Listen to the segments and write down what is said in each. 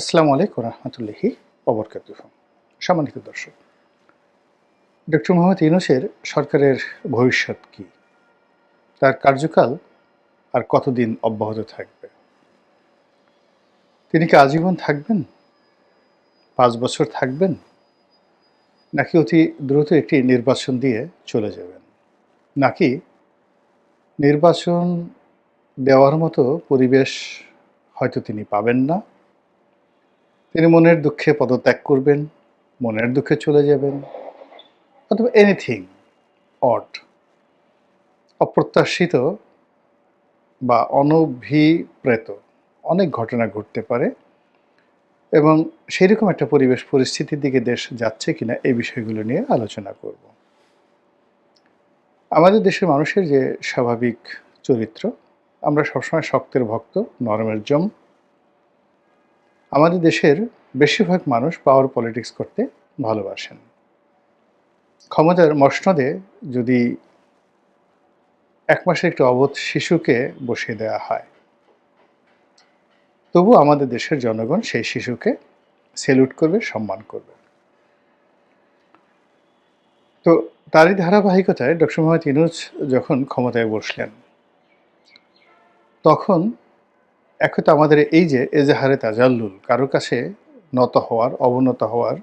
আসসালামু আলাইকুম রহমতুল্লাহি অবরকাত সম্মানিত দর্শক, ডক্টর মোহাম্মদ ইউনুসের সরকারের ভবিষ্যৎ কি? তার কার্যকাল আর কতদিন অব্যাহত থাকবে? তিনি কি আজীবন থাকবেন? পাঁচ বছর থাকবেন? নাকি অতি দ্রুত একটি নির্বাচন দিয়ে চলে যাবেন? নাকি নির্বাচন দেওয়ার মতো পরিবেশ হয়তো তিনি পাবেন না? তিনি মনের দুঃখে পদত্যাগ করবেন, মনের দুঃখে চলে যাবেন, অথবা এনিথিং অট অপ্রত্যাশিত বা অনভিপ্রেত অনেক ঘটনা ঘটতে পারে এবং সেরকম একটা পরিবেশ পরিস্থিতির দিকে দেশ যাচ্ছে কিনা এই বিষয়গুলো নিয়ে আলোচনা করব। আমাদের দেশের মানুষের যে স্বাভাবিক চরিত্র, আমরা সবসময় শক্তের ভক্ত নরমের জম আমাদের দেশের বেশিরভাগ মানুষ পাওয়ার পলিটিক্স করতে ভালোবাসেন। ক্ষমতার মসনদে যদি এক মাসের একটি অবোধ শিশুকে বসিয়ে দেওয়া হয়, তবু আমাদের দেশের জনগণ সেই শিশুকে সেলুট করবে, সম্মান করবে। তো তারই ধারাবাহিকতায় ডক্টর মোহাম্মদ ইনুজ যখন ক্ষমতায় বসলেন, তখন এখন তো আমাদের এই যে এজাহারে তাজাল্লুল কারও কাছে নত হওয়ার, অবনত হওয়ার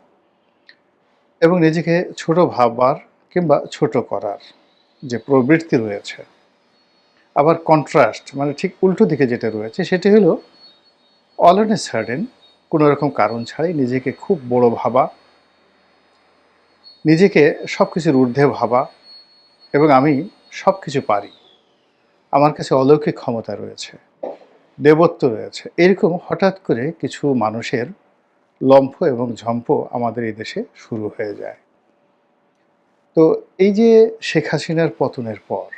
এবং নিজেকে ছোট ভাববার কিংবা ছোট করার যে প্রবৃত্তি রয়েছে, আবার কন্ট্রাস্ট মানে ঠিক উল্টো দিকে যেটা রয়েছে, সেটি হলো অল অন এ সার্ডেন কোনো রকম কারণ ছাড়াই নিজেকে খুব বড় ভাবা, নিজেকে সব কিছুর ঊর্ধ্বে ভাবা এবং আমি সব কিছু পারি। আমার কাছে অলৌকিক ক্ষমতা রয়েছে। দেবত্ব রয়েছে। এরকম হঠাৎ করে কিছু মানুষের লম্ফ এবং ঝম্প আমাদের এই দেশে শুরু হয়ে যায়। তো এই যে শেখ হাসিনার পতনের পর,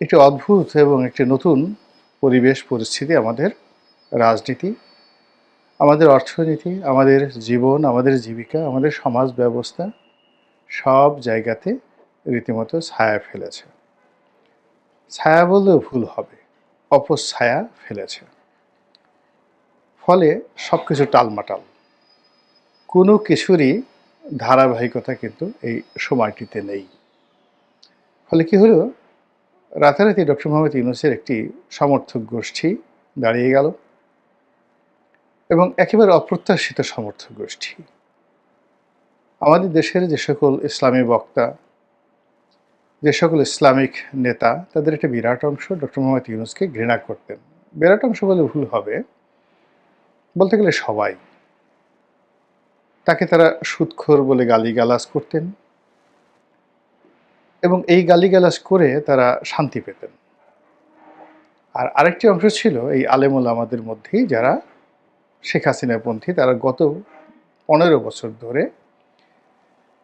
একটি অদ্ভুত এবং একটি নতুন পরিবেশ পরিস্থিতি আমাদের রাজনীতি, আমাদের অর্থনীতি, আমাদের জীবন, আমাদের জীবিকা, আমাদের সমাজ ব্যবস্থা সব জায়গাতে রীতিমতো ছায়া ফেলেছে। ছায়া বললেও ভুল হবে। অপছায়া ফেলেছে। ফলে সব কিছু টালমাটাল। কোনো কিছুরই ধারাবাহিকতা কিন্তু এই সময়টিতে নেই। ফলে কি হলো? রাতারাতি ডক্টর মোহাম্মদ ইউনুসের একটি সমর্থক গোষ্ঠী দাঁড়িয়ে গেল এবং একেবারে অপ্রত্যাশিত সমর্থক গোষ্ঠী। আমাদের দেশের যে সকল ইসলামী বক্তা যে সকল ইসলামিক নেতা, তাদের একটা বিরাট অংশ ডক্টর মোহাম্মদ ইউনুসকে ঘৃণা করতেন। বিরাট অংশ বলে ভুল হবে। বলতে গেলে সবাই। তাকে তারা সুৎখোর বলে গালিগালাজ করতেন এবং এই গালিগালাজ করে তারা শান্তি পেতেন। আর আরেকটি অংশ ছিল এই আলেমুল আমাদের মধ্যেই যারা শেখ হাসিনাপন্থী, তারা গত পনেরো বছর ধরে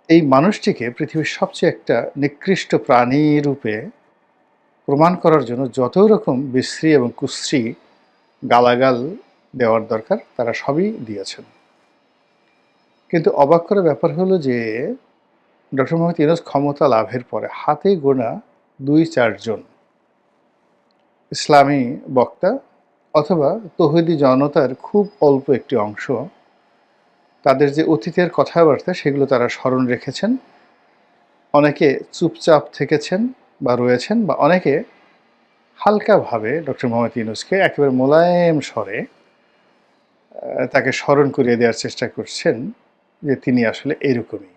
এই মানুষটিকে পৃথিবীর সবচেয়ে একটা নিকৃষ্ট প্রাণী রূপে প্রমাণ করার জন্য যত রকম বিশ্রী এবং কুশ্রী গালাগাল দেওয়ার দরকার, তারা সবই দিয়েছেন। কিন্তু অবাক করার ব্যাপার হলো যে ডক্টর মোহাম্মদ ইউনুস ক্ষমতা লাভের পরে হাতে গোনা দুই চারজন ইসলামী বক্তা অথবা তহিদি জনতার খুব অল্প একটি অংশ তাদের যে অতীতের কথাবার্তা সেগুলো তারা স্মরণ রেখেছেন। অনেকে চুপচাপ থেকেছেন বা রয়েছেন বা অনেকে হালকাভাবে ডক্টর মোহাম্মদ ইউনুসকে একেবারে মোলায়েম স্বরে তাকে স্মরণ করিয়ে দেওয়ার চেষ্টা করছেন যে তিনি আসলে এইরকমই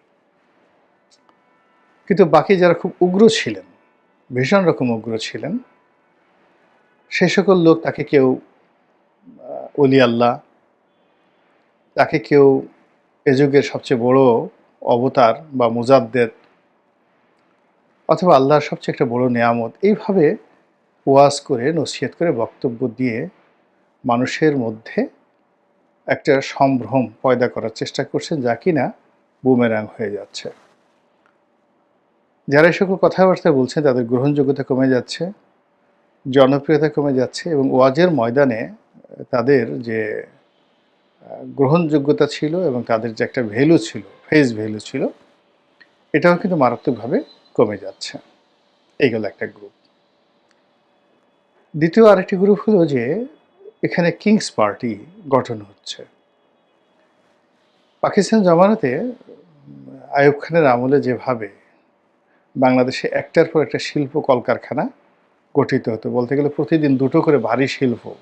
কিন্তু বাকি যারা খুব উগ্র ছিলেন, ভীষণ রকম উগ্র ছিলেন, সে সকল লোক তাকে কেউ অলি আল্লাহ তাকে কেউ এ যুগের সবচেয়ে বড় অবতার বা মুজাদ্দের অথবা আল্লাহর সবচেয়ে একটা বড় নেয়ামত এইভাবে ওয়াজ করে, নসিহত করে, বক্তব্য দিয়ে মানুষের মধ্যে একটা সম্ভ্রম পয়দা করার চেষ্টা করছেন যা কিনা বুমেরাং হয়ে যাচ্ছে। যারা এই সকল কথাবার্তা বলছেন তাদের গ্রহণযোগ্যতা কমে যাচ্ছে, জনপ্রিয়তা কমে যাচ্ছে এবং ওয়াজের ময়দানে তাদের যে গ্রহণযোগ্যতা ছিল এবং তাদের যে একটা ভ্যালু ছিল ফেস ভ্যালু ছিল এটাও কিন্তু মারাত্মকভাবে কমে যাচ্ছে। এই এইগুলো একটা গ্রুপ দ্বিতীয় আরেকটি গ্রুপ হলো যে এখানে কিংস পার্টি গঠন হচ্ছে। পাকিস্তান জমানাতে উম, আইয়ুব খানের আমলে যেভাবে বাংলাদেশে একটার পর একটা শিল্প কলকারখানা গঠিত হতো বলতে গেলে প্রতিদিন দুটো করে ভারী শিল্প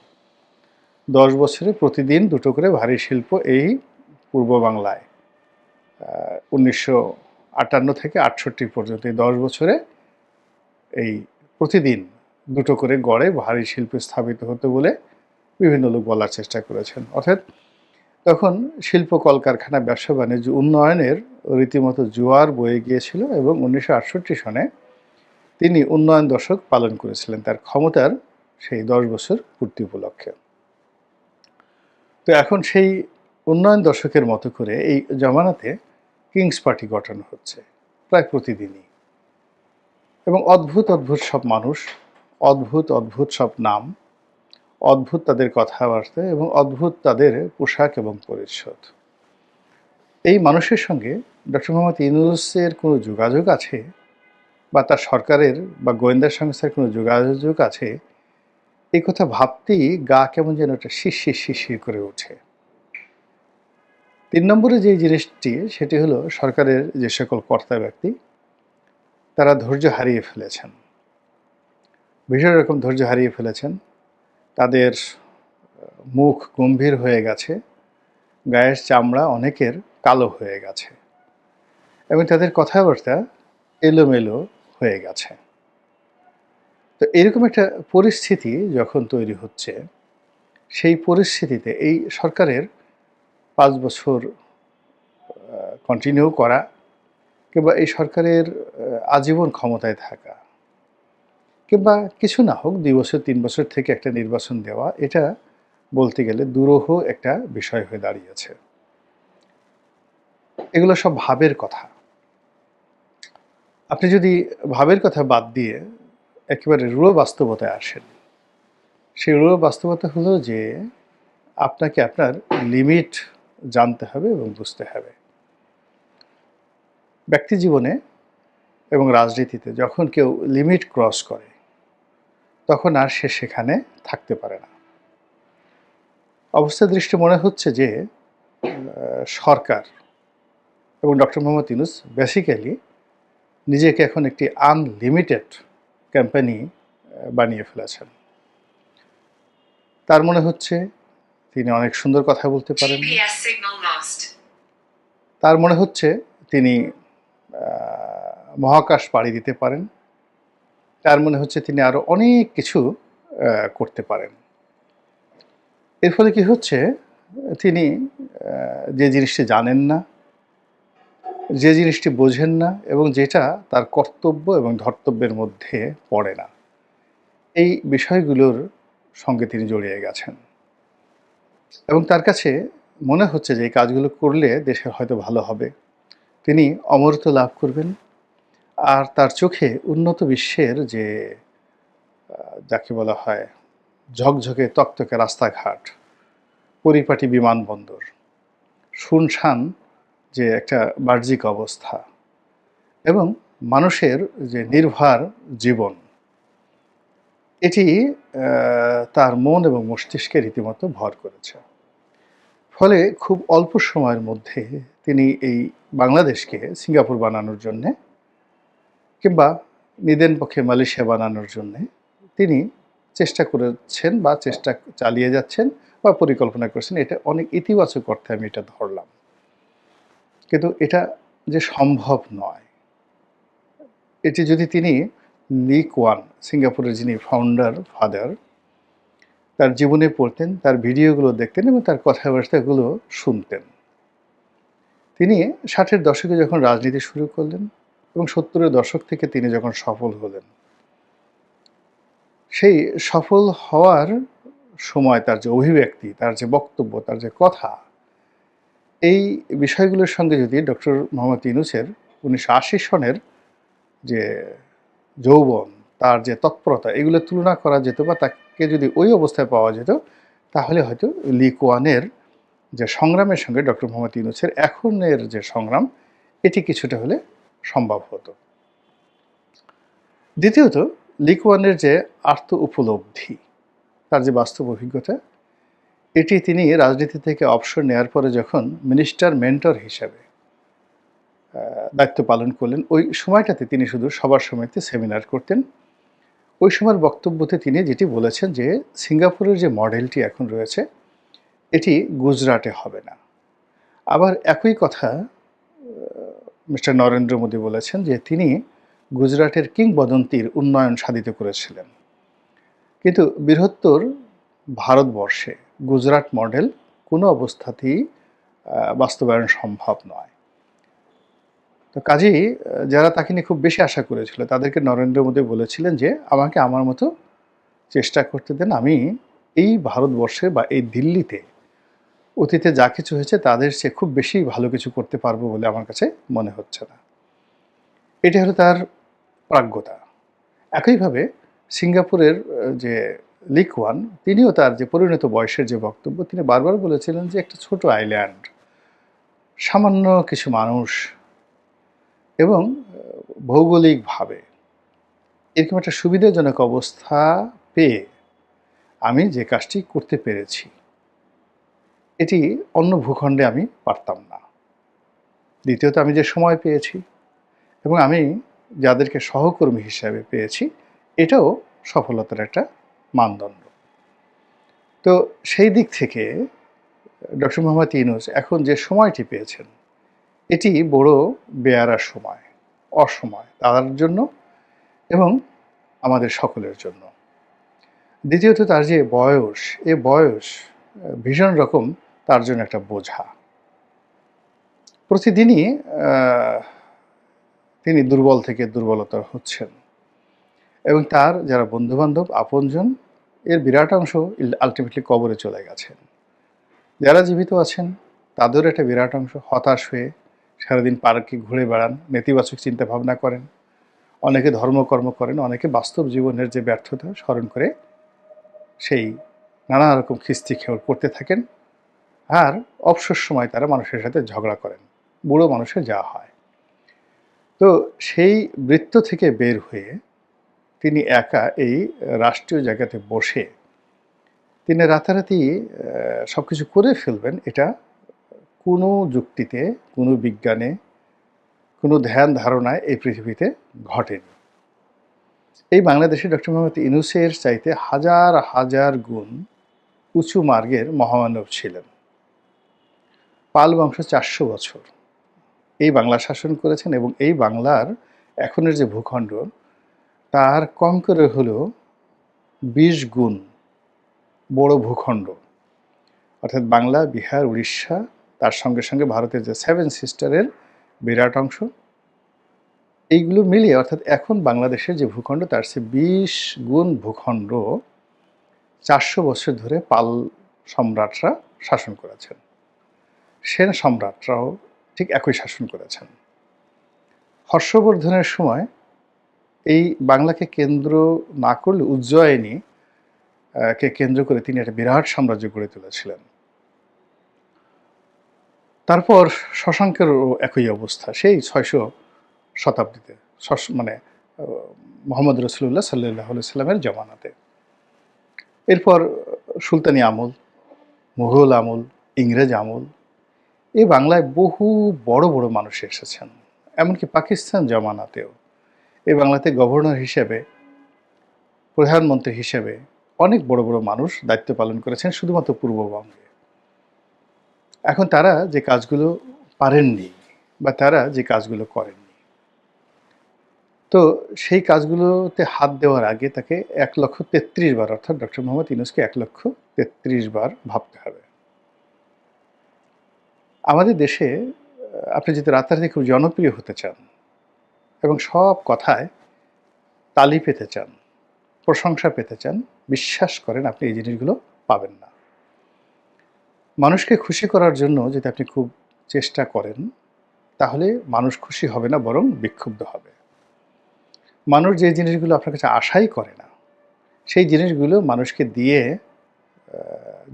দশ বছরে প্রতিদিন দুটো করে ভারী শিল্প এই পূর্ব বাংলায় উনিশশো আটান্ন থেকে আটষট্টি পর্যন্ত এই দশ বছরে এই প্রতিদিন দুটো করে গড়ে ভারী শিল্প স্থাপিত হতো বলে বিভিন্ন লোক বলার চেষ্টা করেছেন। অর্থাৎ তখন শিল্প কলকারখানা, ব্যবসা বাণিজ্য, উন্নয়নের রীতিমতো জোয়ার বয়ে গিয়েছিল এবং উনিশশো আটষট্টি সনে তিনি উন্নয়ন দশক পালন করেছিলেন। তার ক্ষমতার সেই দশ বছর পূর্তি উপলক্ষে। তো এখন সেই উন্নয়ন দশকের মতো করে এই জমানাতে কিংস পার্টি গঠন হচ্ছে, প্রায় প্রতিদিনই। এবং অদ্ভুত অদ্ভুত সব মানুষ, অদ্ভুত অদ্ভুত সব নাম, অদ্ভুত তাদের কথাবার্তা এবং অদ্ভুত তাদের পোশাক এবং পরিচ্ছদ। এই মানুষের সঙ্গে ডক্টর মোহাম্মদ ইউনুসের কোনো যোগাযোগ আছে? বা তার সরকারের বা গোয়েন্দা সংস্থার কোনো যোগাযোগ আছে? এই কথা ভাবতেই গা কেমন যেন একটা শিরশির শিরশির করে ওঠে। তিন নম্বরে যে জিনিসটি, সেটি হলো সরকারের যে সকল কর্তা ব্যক্তি, তারা ধৈর্য হারিয়ে ফেলেছেন। ভীষণ রকম ধৈর্য হারিয়ে ফেলেছেন। তাদের মুখ গম্ভীর হয়ে গেছে, গায়ের চামড়া অনেকের কালো হয়ে গেছে এবং তাদের কথাবার্তা এলোমেলো হয়ে গেছে। তো এরকম একটা পরিস্থিতি যখন তৈরি হচ্ছে, সেই পরিস্থিতিতে এই সরকারের পাঁচ বছর কন্টিনিউ করা কিংবা এই সরকারের আজীবন ক্ষমতায় থাকা কিংবা কিছু না হোক দুই বছর, তিন বছর থেকে একটা নির্বাচন দেওয়া, এটা বলতে গেলে দুরূহ একটা বিষয় হয়ে দাঁড়িয়েছে। এগুলো সব ভাবের কথা। আপনি যদি ভাবের কথা বাদ দিয়ে একেবারে রূঢ় বাস্তবতায় আসেন। সেই রূঢ় বাস্তবতা হলো যে, আপনাকে আপনার লিমিট জানতে হবে এবং বুঝতে হবে। ব্যক্তি জীবনে এবং রাজনীতিতে যখন কেউ লিমিট ক্রস করে, তখন আর সে সেখানে থাকতে পারে না। অবস্থা দৃষ্টি মনে হচ্ছে যে সরকার এবং ডক্টর মোহাম্মদ ইউনুস বেসিক্যালি নিজেকে এখন একটি আনলিমিটেড কোম্পানি বানিয়ে ফেলেছেন। তার মনে হচ্ছে তিনি অনেক সুন্দর কথা বলতে পারেন. তার মনে হচ্ছে তিনি মহাকাশ পাড়ি দিতে পারেন। তার মনে হচ্ছে তিনি আরও অনেক কিছু করতে পারেন। এর ফলে কি হচ্ছে? তিনি যে জিনিসটি জানেন না যে জিনিসটি বোঝেন না এবং যেটা তার কর্তব্য এবং ধর্তব্যের মধ্যে পড়ে না। এই বিষয়গুলোর সঙ্গে তিনি জড়িয়ে গেছেন। এবং তার কাছে মনে হচ্ছে যে এই কাজগুলো করলে দেশের হয়তো ভালো হবে। তিনি অমরত্ব লাভ করবেন। আর তার চোখে উন্নত বিশ্বের যে যাকে বলা হয়, ঝকঝকে তকতকে রাস্তাঘাট, পরিপাটি বিমানবন্দর, শুনশান যে একটা বাহ্যিক অবস্থা এবং মানুষের যে নির্ভার জীবন, এটি তার মন এবং মস্তিষ্কে রীতিমতো ভর করেছে। ফলে খুব অল্প সময়ের মধ্যে তিনি এই বাংলাদেশকে সিঙ্গাপুর বানানোর জন্যে কিংবা নিদেন পক্ষে মালয়েশিয়া বানানোর জন্যে তিনি চেষ্টা করেছেন বা চেষ্টা চালিয়ে যাচ্ছেন বা পরিকল্পনা করছেন। এটা অনেক ইতিবাচক অর্থে আমি এটা ধরলাম। কিন্তু এটা যে সম্ভব নয়। এটি যদি তিনি লি কোয়ান সিঙ্গাপুরের যিনি ফাউন্ডার ফাদার তার জীবনে পড়তেন, তার ভিডিওগুলো দেখতেন এবং তার কথাবার্তাগুলো শুনতেন। তিনি ষাটের দশকে যখন রাজনীতি শুরু করলেন এবং সত্তরের দশক থেকে তিনি যখন সফল হলেন, সেই সফল হওয়ার সময় তার যে অভিব্যক্তি, তার যে বক্তব্য, তার যে কথা এই বিষয়গুলোর সঙ্গে যদি ডক্টর মোহাম্মদ ইউনুসের উনিশশো আশি সনের যে যৌবন, তার যে তৎপরতা, এগুলো তুলনা করা যেত বা তাকে যদি ওই অবস্থায় পাওয়া যেত, তাহলে হয়তো লি কোয়ানের যে সংগ্রামের সঙ্গে ডক্টর মোহাম্মদ ইউনুসের এখনের যে সংগ্রাম, এটি কিছুটা হলে সম্ভব হতো। দ্বিতীয়ত লিকওয়ানের যে আর্থ উপলব্ধি, তার যে বাস্তব অভিজ্ঞতা এটি তিনি রাজনীতি থেকে অবসর নেওয়ার পরে যখন মিনিস্টার মেন্টর হিসাবে দায়িত্ব পালন করলেন, ওই সময়টাতে তিনি শুধু সবার সময়তে সেমিনার করতেন। ওই সময়ের বক্তব্যতে তিনি যেটি বলেছেন যে, সিঙ্গাপুরের যে মডেলটি এখন রয়েছে, এটি গুজরাটে হবে না। আবার একই কথা মিস্টার নরেন্দ্র মোদী বলেছেন যে, তিনি গুজরাটের কিংবদন্তির উন্নয়ন সাধিত করেছিলেন। কিন্তু বৃহত্তর ভারতবর্ষে গুজরাট মডেল, কোনো অবস্থাতেই বাস্তবায়ন সম্ভব নয়। তো কাজেই যারা তাকে নিয়ে খুব বেশি আশা করেছিল, তাদেরকে নরেন্দ্র মোদী বলেছিলেন যে, আমাকে আমার মতো চেষ্টা করতে দেন। আমি এই ভারতবর্ষে বা এই দিল্লিতে অতীতে যা কিছু হয়েছে, তাদের সে খুব বেশি ভালো কিছু করতে পারব বলে আমার কাছে মনে হচ্ছে না। এটি হলো তার প্রাজ্ঞতা। একইভাবে সিঙ্গাপুরের যে লিক ওয়ান তিনিও তার যে পরিণত বয়সের যে বক্তব্য, তিনি বারবার বলেছিলেন যে একটা ছোট আইল্যান্ড, সামান্য কিছু মানুষ এবং, ভৌগোলিকভাবে এরকম একটা সুবিধাজনক অবস্থা পেয়ে আমি যে কাজটি করতে পেরেছি, এটি অন্য ভূখণ্ডে আমি পারতাম না। দ্বিতীয়ত, আমি যে সময় পেয়েছি এবং আমি যাদেরকে সহকর্মী হিসাবে পেয়েছি, এটাও সফলতার একটা মানদণ্ড। তো সেই দিক থেকে ডক্টর মোহাম্মদ ইউনুস এখন যে সময়টি পেয়েছেন, এটি বড় বেয়ারা সময়, অসময় তার জন্য এবং আমাদের সকলের জন্য। দ্বিতীয়ত তার যে বয়স, এ বয়স ভীষণ রকম তার জন্য একটা বোঝা। প্রতিদিনই তিনি দুর্বল থেকে দুর্বলতর হচ্ছেন। এবং তার যারা বন্ধুবান্ধব, আপনজন, এর বিরাট অংশ আলটিমেটলি কবরে চলে গেছেন। যারা জীবিত আছেন তাদের একটা বিরাট অংশ হতাশ হয়ে সারাদিন পার্কে ঘুরে বেড়ান, নেতিবাচক চিন্তা ভাবনা করেন। অনেকে ধর্মকর্ম করেন, অনেকে বাস্তব জীবনের যে ব্যর্থতা স্মরণ করে সেই নানা রকম খিস্তি খেয়ে করতে থাকেন। আর অবসর সময় তারা মানুষের সাথে ঝগড়া করেন, বুড়ো মানুষের যা হয়। তো সেই বৃত্ত থেকে বের হয়ে তিনি একা এই রাষ্ট্রীয় জায়গাতে বসে তিনি রাতারাতি সব কিছু করে ফেলবেন। এটা কোনো যুক্তিতে, কোনো বিজ্ঞানে, কোনো ধ্যান ধারণায় এই পৃথিবীতে ঘটেনি। এই বাংলাদেশে ডক্টর মোহাম্মদ ইনুসের চাইতে হাজার হাজার গুণ উঁচু মার্গের মহামানব ছিলেন। পাল বংশ চারশো বছর। এই বাংলা শাসন করেছেন এবং এই বাংলার এখনের যে ভূখণ্ড তার কম করে হলো বিশ গুণ বড় ভূখণ্ড। অর্থাৎ বাংলা, বিহার, উড়িষ্যা, তার সঙ্গে সঙ্গে ভারতের যে সেভেন সিস্টারের বিরাট অংশ। এইগুলো মিলিয়ে অর্থাৎ এখন বাংলাদেশের যে ভূখণ্ড, তার চেয়ে বিশ গুণ ভূখণ্ড চারশো বছর ধরে পাল সম্রাটরা শাসন করেছেন। সেন সম্রাটরাও ঠিক একই শাসন করেছেন। হর্ষবর্ধনের সময় এই বাংলাকে কেন্দ্র না করলে উজ্জয়িনী কে কেন্দ্র করে তিনি একটা বিরাট সাম্রাজ্য গড়ে তুলেছিলেন। তারপর শশাঙ্কেরও একই অবস্থা, সেই ছয়শো শতাব্দীতে মানে মোহাম্মদ রসুল্লাহ সাল্লাহ সাল্লামের জমানাতে। এরপর সুলতানি আমল, মুঘল আমল, ইংরেজ আমল, এই বাংলায় বহু বড় বড় মানুষ এসেছেন। এমনকি পাকিস্তান জমানাতেও। এই বাংলাতে গভর্নর হিসেবে, প্রধানমন্ত্রী হিসেবে অনেক বড় বড় মানুষ দায়িত্ব পালন করেছেন শুধুমাত্র পূর্ববঙ্গে। এখন তারা যে কাজগুলো পারেননি বা তারা যে কাজগুলো করেননি। তো সেই কাজগুলোতে হাত দেওয়ার আগে তাকে এক লক্ষ তেত্রিশ বার, অর্থাৎ ডক্টর মোহাম্মদ ইউনুসকে এক লক্ষ তেত্রিশ বার ভাবতে হবে। আমাদের দেশে, আপনি যদি রাতারাতি খুব জনপ্রিয় হতে চান এবং সব কথায় তালি পেতে চান, প্রশংসা পেতে চান, বিশ্বাস করেন আপনি এই জিনিসগুলো পাবেন না। মানুষকে খুশি করার জন্য যদি আপনি খুব চেষ্টা করেন, তাহলে মানুষ খুশি হবে না, বরং বিক্ষুব্ধ হবে। মানুষ যে জিনিসগুলো আপনার কাছে আশাই করে না, সেই জিনিসগুলো মানুষকে দিয়ে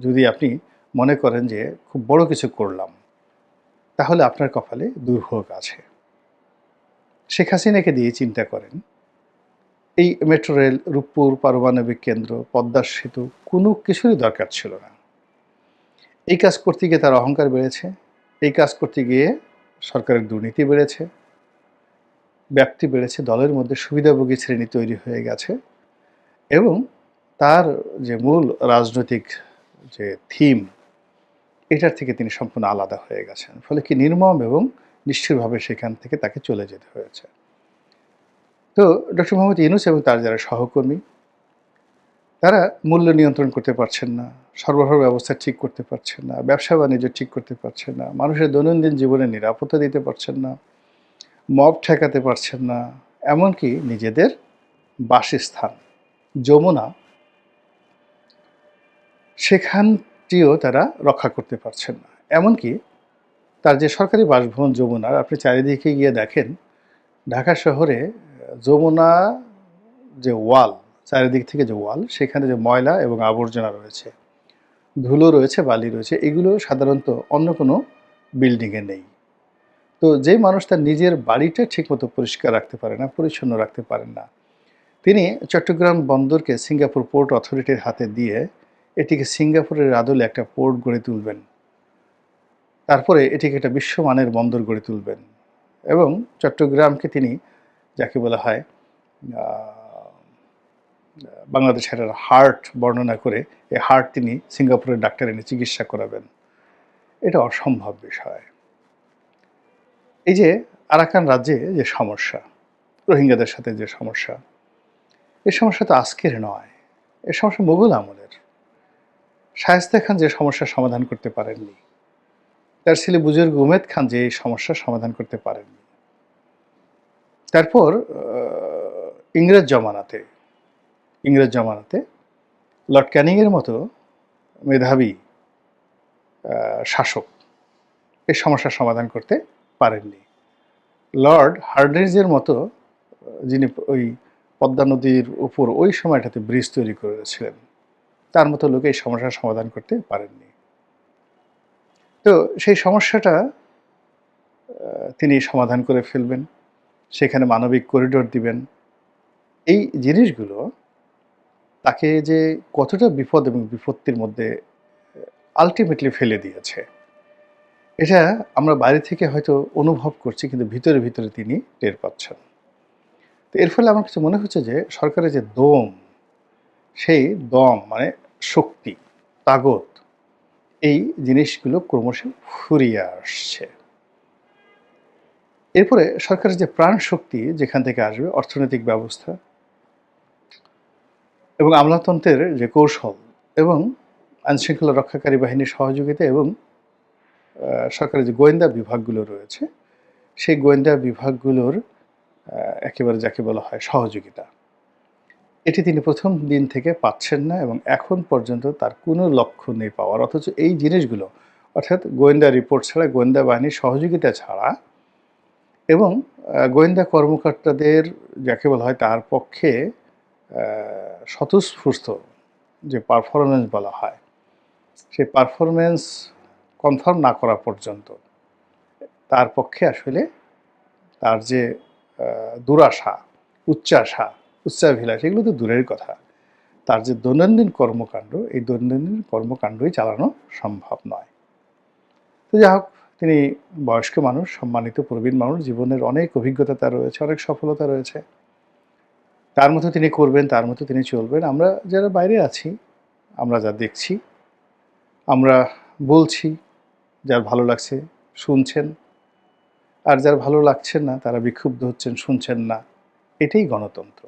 যদি আপনি মনে করেন যে, খুব বড় কিছু করলাম তাহলে আপনার কপালে দুর্ভোগ আছে। শেখ হাসিনাকে দিয়ে চিন্তা করেন, এই মেট্রো রেল, রূপপুর পারমাণবিক কেন্দ্র, পদ্মা সেতু, কোনো কিছুরই দরকার ছিল না। এই কাজ করতে গিয়ে তার অহংকার বেড়েছে, এই কাজ করতে গিয়ে সরকারের দুর্নীতি বেড়েছে, ব্যাপ্তি বেড়েছে, দলের মধ্যে সুবিধাভোগী শ্রেণি তৈরি হয়ে গেছে এবং তার যে মূল রাজনৈতিক যে থিম, এটার থেকে তিনি সম্পূর্ণ আলাদা হয়ে গেছেন। ফলে কি নির্মম এবং নিশ্চিতভাবে সেখান থেকে তাকে চলে যেতে হয়েছে। তো ডক্টর মোহাম্মদ ইউনুস এবং তার যারা সহকর্মী, তারা মূল্য নিয়ন্ত্রণ করতে পারছেন না, সরবরাহ ব্যবস্থা ঠিক করতে পারছেন না, ব্যবসা বাণিজ্য ঠিক করতে পারছেন না, মানুষের দৈনন্দিন জীবনে নিরাপত্তা দিতে পারছেন না, মব ঠেকাতে পারছেন না, এমনকি নিজেদের বাসস্থান, যমুনা সেখানটিও তারা রক্ষা করতে পারছেন না। এমনকি তার যে সরকারি বাসভবন যমুনার, আপনি চারিদিকে গিয়ে দেখেন, ঢাকা শহরে যমুনা যে ওয়াল, চারিদিক থেকে যে ওয়াল, সেখানে যে ময়লা এবং আবর্জনা রয়েছে, ধুলো রয়েছে, বালি রয়েছে, এগুলো সাধারণত অন্য কোনো বিল্ডিংয়ে নেই। তো যে মানুষ তার নিজের বাড়িটা ঠিকমতো পরিষ্কার রাখতে পারে না, পরিচ্ছন্ন রাখতে পারেন না, তিনি চট্টগ্রাম বন্দরকে সিঙ্গাপুর পোর্ট অথরিটির হাতে দিয়ে, এটিকে সিঙ্গাপুরের আদলে একটা পোর্ট গড়ে তুলবেন। তারপরে এটিকে একটা বিশ্বমানের বন্দর গড়ে তুলবেন। এবং চট্টগ্রামকে তিনি যাকে বলা হয় বাংলাদেশের হার্ট বর্ণনা করে এই হার্ট তিনি সিঙ্গাপুরের ডাক্তার এনে চিকিৎসা করাবেন। এটা অসম্ভব বিষয়। এই যে আরাকান রাজ্যে যে সমস্যা, রোহিঙ্গাদের সাথে যে সমস্যা এই সমস্যা তো আজকের নয়, এ সমস্যা মুঘল আমলের। শায়স্তা খান যে সমস্যার সমাধান করতে পারেননি তার ছেলে বুজুর্গ উমেদ খান যে এই সমস্যার সমাধান করতে পারেননি তারপর ইংরেজ জমানাতে ইংরেজ জমানাতে লর্ড ক্যানিংয়ের মতো মেধাবী শাসক এই সমস্যার সমাধান করতে পারেননি। লর্ড হার্ডেজের মতো, যিনি ওই পদ্মা নদীর উপর ওই সময়টাতে ব্রিজ তৈরি করেছিলেন, তার মতো লোকে এই সমস্যার সমাধান করতে পারেননি। তো সেই সমস্যাটা তিনি সমাধান করে ফেলবেন, সেখানে মানবিক করিডোর দিবেন। এই জিনিসগুলো তাকে যে কতটা বিপদ এবং বিপত্তির মধ্যে আলটিমেটলি ফেলে দিয়েছে, এটা আমরা বাইরে থেকে হয়তো অনুভব করছি, কিন্তু ভিতরে ভিতরে তিনি টের পাচ্ছেন। তো এর ফলে আমার কাছে মনে হচ্ছে যে সরকারের যে দম, সেই দম মানে শক্তি, তাগত এই জিনিসগুলো ক্রমশ ফুরিয়ে আসছে। এরপরে সরকারের যে প্রাণ শক্তি যেখান থেকে আসবে, অর্থনৈতিক ব্যবস্থা এবং আমলাতন্ত্রের যে কৌশল এবং আইনশৃঙ্খলা রক্ষাকারী বাহিনীর সহযোগিতা এবং সরকারের যে গোয়েন্দা বিভাগগুলো রয়েছে, সেই গোয়েন্দা বিভাগগুলোর একেবারে যাকে বলা হয় সহযোগিতা। এটি তিনি প্রথম দিন থেকে পাচ্ছেন না এবং এখন পর্যন্ত তার কোনো লক্ষ্য নেই পাওয়ার। অথচ এই জিনিসগুলো, অর্থাৎ গোয়েন্দা রিপোর্ট ছাড়া, গোয়েন্দা বাহিনীর সহযোগিতা ছাড়া এবং গোয়েন্দা কর্মকর্তাদের যাকে বলা হয় তার পক্ষে স্বতঃস্ফূর্ত যে পারফরমেন্স বলা হয় সেই পারফরমেন্স কনফার্ম না করা পর্যন্ত তার পক্ষে আসলে তার যে দুরাশা, উচ্চাশা উচ্চাভিলাষ এগুলো তো দূরের কথা। তার যে দৈনন্দিন কর্মকাণ্ড, এই দৈনন্দিন কর্মকাণ্ডই চালানো সম্ভব নয়। তো যাই হোক, তিনি বয়স্ক মানুষ, সম্মানিত প্রবীণ মানুষ, জীবনের অনেক অভিজ্ঞতা তার রয়েছে, অনেক সফলতা রয়েছে। তার মতো তিনি করবেন, তার মতো তিনি চলবেন। আমরা যারা বাইরে আছি, আমরা যা দেখছি, আমরা বলছি, যার ভালো লাগছে শুনছেন। আর যার ভালো লাগছেন না, তারা বিক্ষুব্ধ হচ্ছেন, শুনছেন না। এটাই গণতন্ত্র।